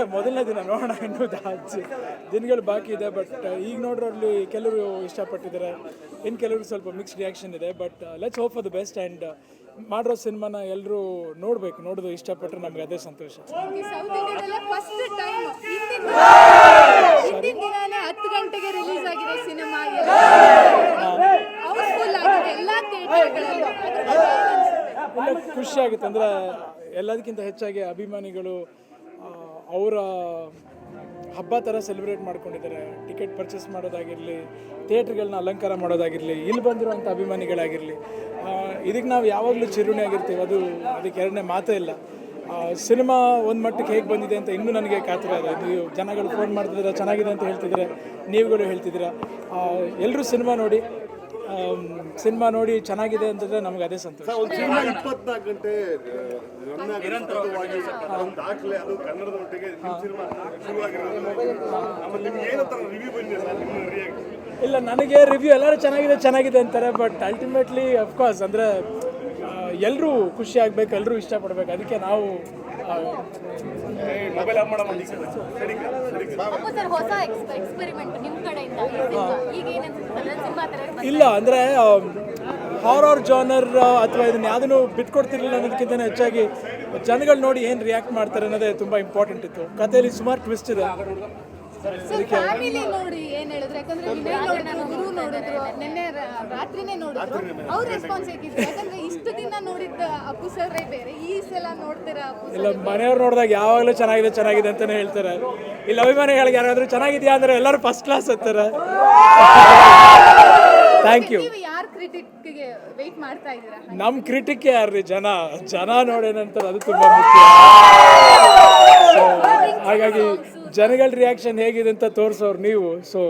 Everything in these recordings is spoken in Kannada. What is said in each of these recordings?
ಇದೆ ಮೊದಲನೇ ದಿನ ನೋಡೋಣ ಇನ್ನೂ ಜಾಸ್ತಿ ದಿನಗಳು ಬಾಕಿ ಇದೆ ಬಟ್ ಈಗ ನೋಡ್ರಲ್ಲಿ ಕೆಲವರು ಇಷ್ಟಪಟ್ಟಿದ್ದಾರೆ. ಇನ್ನು ಕೆಲವರು ಸ್ವಲ್ಪ ಮಿಕ್ಸ್ ರಿಯಾಕ್ಷನ್ ಇದೆ but let's hope for the best and ಮಾಡಿರೋ ಸಿನಿಮಾನ ಎಲ್ಲರೂ ನೋಡಬೇಕು ನೋಡೋದು ಇಷ್ಟಪಟ್ಟರೆ ನಮಗೆ ಅದೇ ಸಂತೋಷ. ಹತ್ತು ಗಂಟೆಗೆ ರಿಲೀಸ್ ಆಗಿರೋ ಸಿನಿಮಾ ಅದ್ರ ಖುಷಿ ಆಗುತ್ತೆ ಎಲ್ಲದಕ್ಕಿಂತ ಹೆಚ್ಚಾಗಿ ಅಭಿಮಾನಿಗಳು ಅವರ ಹಬ್ಬ ಥರ ಸೆಲೆಬ್ರೇಟ್ ಮಾಡ್ಕೊಂಡಿದ್ದಾರೆ. ಟಿಕೆಟ್ ಪರ್ಚೇಸ್ ಮಾಡೋದಾಗಿರಲಿ ಥಿಯೇಟ್ರ್ಗಳನ್ನ ಅಲಂಕಾರ ಮಾಡೋದಾಗಿರಲಿ, ಇಲ್ಲಿ ಬಂದಿರುವಂಥ ಅಭಿಮಾನಿಗಳಾಗಿರಲಿ ಇದಕ್ಕೆ ನಾವು ಯಾವಾಗಲೂ ಚಿರುಣಿ ಆಗಿರ್ತೀವಿ. ಅದು ಅದಕ್ಕೆ ಎರಡನೇ ಮಾತೇ ಇಲ್ಲ. ಸಿನಿಮಾ ಒಂದು ಮಟ್ಟಕ್ಕೆ ಹೇಗೆ ಬಂದಿದೆ ಅಂತ ಇನ್ನೂ ನನಗೆ ಕಾತರ ಇದೆ ನೀವು ಜನಗಳು ಫೋನ್ ಮಾಡ್ತಿದ್ದೀರಾ, ಚೆನ್ನಾಗಿದೆ ಅಂತ ಹೇಳ್ತಿದ್ದೀರಾ, ನೀವುಗಳು ಹೇಳ್ತಿದ್ದೀರಾ. ಎಲ್ಲರೂ ಸಿನಿಮಾ ನೋಡಿ ಸಿನಿಮಾ ನೋಡಿ ಚೆನ್ನಾಗಿದೆ ಅಂತಂದರೆ ನಮ್ಗೆ ಅದೇ ಸಂತೋಷ. ಒಂದು ಸಿನಿಮಾ ಇಪ್ಪತ್ನಾಲ್ಕು ಗಂಟೆ ದಾಖಲೆ ಅದು ಕನ್ನಡದ ಒಟ್ಟಿಗೆ ಸಿನಿಮಾ ಇಲ್ಲ ನನಗೆ ರಿವ್ಯೂ ಎಲ್ಲರೂ ಚೆನ್ನಾಗಿದೆ ಚೆನ್ನಾಗಿದೆ ಅಂತಾರೆ ಬಟ್ ಅಲ್ಟಿಮೇಟ್ಲಿ ಅಫ್ಕೋರ್ಸ್ ಅಂದರೆ ಎಲ್ಲರೂ ಖುಷಿ ಆಗ್ಬೇಕು ಎಲ್ಲರೂ ಇಷ್ಟಪಡ್ಬೇಕು ಅದಕ್ಕೆ ನಾವು ಹೊಸ ಎಕ್ಸ್ಪೆರಿಮೆಂಟ್ ಕಡೆಯಿಂದ ಈಗ ಇಲ್ಲ ಅಂದರೆ ಹಾರರ್ ಜಾನರ್ ಅಥವಾ ಇದನ್ನ ಯಾವುದನ್ನು ಬಿಟ್ಕೊಡ್ತಿರ್ಲಿಲ್ಲ ಅನ್ನೋದಕ್ಕಿಂತ ಹೆಚ್ಚಾಗಿ ಜನಗಳು ನೋಡಿ ಏನು ರಿಯಾಕ್ಟ್ ಮಾಡ್ತಾರೆ ಅನ್ನೋದೇ ತುಂಬ ಇಂಪಾರ್ಟೆಂಟ್ ಇತ್ತು. ಕಥೆಯಲ್ಲಿ ಸುಮಾರು ಟ್ವಿಸ್ಟ್ ಇದೆ. ಫ್ಯಾಮಿಲಿ ನೋಡಿ ಏನ್ ಹೇಳಿದ್ರು? ಯಾಕಂದ್ರೆ ವಿನಯ್ ಗುರು ನೋಡಿದ್ರು ನಿನ್ನೆ ರ- ರಾತ್ರಿನೇ ನೋಡಿದ್ರು. ಅವ್ರ ರೆಸ್ಪಾನ್ಸ್ ಹೇಗಿದ್ರು ಯಾಕಂದ್ರೆ ಇಷ್ಟು ದಿನ ನೋಡಿದ್ದ ಅಪ್ಪು ಸರ್ ಬೇರೆ. ಈ ಸಲ ನೋಡ್ತೀರಾ ಇಲ್ಲ ಮನೆಯವ್ರು ನೋಡಿದಾಗ ಯಾವಾಗಲೂ ಚೆನ್ನಾಗಿದೆ ಚೆನ್ನಾಗಿದೆ ಅಂತಾನೆ ಹೇಳ್ತಾರೆ. ಇಲ್ಲಿ ಅಭಿಮಾನಿಗಳಿಗೆ ಯಾರಾದರೂ ಚೆನ್ನಾಗಿದೆಯಾ ಅಂದ್ರೆ ಎಲ್ಲರೂ ಫಸ್ಟ್ ಕ್ಲಾಸ್ ಅಂತಾರೆ. ಥ್ಯಾಂಕ್ ಯು ಯಾರ ಕ್ರಿಟಿಕ್ಗೆ ವೆಯ್ಟ್ ಮಾಡ್ತಾ ಇದ್ದೀರಾ? ನಮ್ಮ ಕ್ರಿಟಿಕ್ ಯಾರ್ರಿ? ಜನ ಜನ ನೋಡೇನಂತಾರೆ ಅದು ತುಂಬ ಮುಖ್ಯ. So, ಹಾಗಾಗಿ ಜನಗಳ ರಿಯಾಕ್ಷನ್ ಹೇಗಿದೆ ಅಂತ ತೋರಿಸೋರು ನೀವು. ಸೊ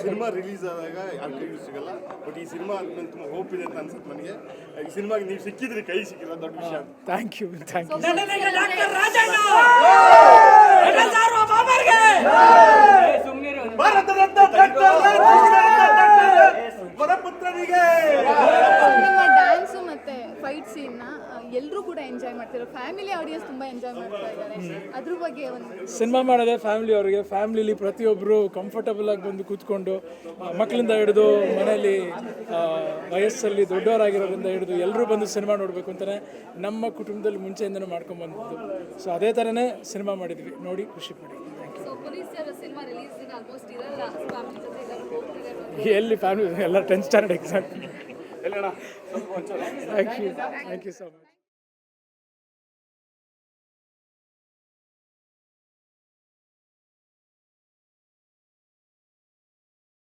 ಸಿನಿಮಾ ರಿಲೀಸ್ ಆದಾಗ ಯಾರು ಕೈಗೂ ಸಿಗಲ್ಲ ಬಟ್ ಈ ಸಿನಿಮಾ ಆದ್ಮೇಲೆ ತುಂಬ ಹೋಪ್ ಇದೆ ಅಂತ ಅನ್ಸುತ್ತೆ ನನಗೆ. ಈ ಸಿನಿಮಾಗೆ ನೀವು ಸಿಕ್ಕಿದ್ರಿ ಕೈ ಸಿಕ್ಕಿಲ್ಲ ದೊಡ್ಡ ವಿಷಯ ಥ್ಯಾಂಕ್ ಯು ಥ್ಯಾಂಕ್ ಯು ಮಾಡ್ತಿರೋ ಫ್ಯಾಮಿಲಿ ಆಡಿಯನ್ಸ್ ತುಂಬಾ ಎಂಜಾಯ್ ಮಾಡ್ತಾ ಇದ್ದಾರೆ. ಅದ್ರ ಬಗ್ಗೆ ಒಂದು ಸಿನಿಮಾ ಮಾಡೋದೇ ಫ್ಯಾಮಿಲಿ ಅವರಿಗೆ. ಫ್ಯಾಮಿಲಿಲಿ ಪ್ರತಿಯೊಬ್ಬರು ಕಂಫರ್ಟಬಲ್ ಆಗಿ ಬಂದು ಕೂತ್ಕೊಂಡು ಮಕ್ಕಳಿಂದ ಹಿಡಿದು ಮನೆಯಲ್ಲಿ ವಯಸ್ಸಲ್ಲಿ ದೊಡ್ಡವರಾಗಿರೋದ್ರಿಂದ ಹಿಡಿದು ಎಲ್ಲರೂ ಬಂದು ಸಿನಿಮಾ ನೋಡಬೇಕು ಅಂತಲೇ ನಮ್ಮ ಕುಟುಂಬದಲ್ಲಿ ಮುಂಚೆಯಿಂದನೂ ಮಾಡ್ಕೊಂಡು ಬಂದಿದ್ದು. ಸೊ ಅದೇ ಥರನೇ ಸಿನಿಮಾ ಮಾಡಿದ್ವಿ. ನೋಡಿ ಖುಷಿ ಪಡಿ. Thank so police sir cinema release almost ಇರಲ್ಲ. ಫ್ಯಾಮಿಲಿ ಜೊತೆ ಎಲ್ಲರೂ ಹೋಗ್ತಿದ್ದಾರೆ ಯು ಎಲ್ಲಿ ಫ್ಯಾಮಿಲಿ ಎಲ್ಲ tenth standard exam thank you thank you so much